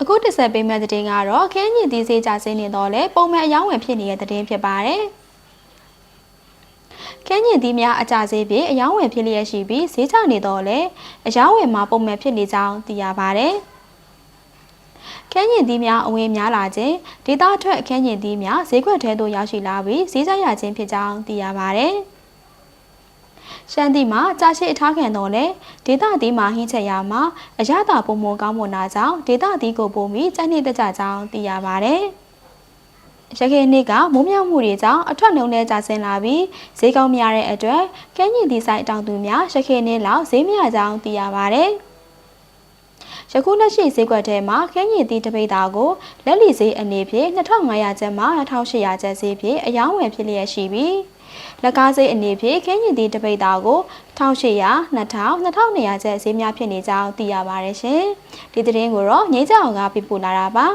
အခုတစ်ဆက်ပေးမဲ့တဲ့တင်ကတော့ခင်းညင်သီးစေးကြဆင်းနေတော့လေပုံမှန်အယောင်းဝယ်ဖြစ်နေတဲ့တဲ့တင်ဖြစ်ပါတယ်ခင်းညင်သီးများအကြစေးဖြင့်အယောင်းဝယ်ဖြစ်လျက်ရှိပြီးဈေးချနေတော့လေအယောင်းဝယ်မှာပုံမှန်ဖြစ်နေကြောင်းသိရပါတယ်ခင်းညင်သီးများအဝင်များလာခြင်းဒေတာထွက်ခင်းညင်သီးများဈေးကွက်ထဲသို့ရောက်ရှိလာပြီးဈေးချရခြင်းဖြစ်ကြောင်းသိရပါတယ် ရှမ်းသီးမှာကြာရှည်အထားခံတော့လေဒေတာသီးမှာဟင်းချက်ရမှာအရသာပုံမကောင်းမွန်တာကြောင့်ဒေတာသီးကိုပုံပြီးစိုက်နေတတ်ကြကြောင်းသိရပါတယ်ရခိုင်နေ့ကမိုးမြောက်မှုတွေကြောင့်အထွက်နှုံနဲ့ကျဆင်းလာပြီးဈေးကောင်းများတဲ့အတွက်ကမ်းညင်သီးဆိုင်တောင်သူများရခိုင်နေ့လောက်ဈေးမြကြောင်းသိရပါတယ်ယခုလက်ရှိဈေးကွက်ထဲမှာခင်းရည်သီးတစ်ပိတ်သားကိုလက်လီဈေးအနေဖြင့်2500ကျပ်မှ2800ကျပ်ဈေးဖြင့်အယောင်းဝယ်ဖြစ်လျက်ရှိပြီး လက်ကားဈေးအနေဖြင့်ခင်းရည်သီးတစ်ပိတ်သားကို1800 2000 2200ကျပ်ဈေးများဖြစ်နေကြောင်းသိရပါတယ်ရှင်ဒီသတင်းကိုတော့ငိမ့်ကြအောင်ကပြပို့လာတာပါ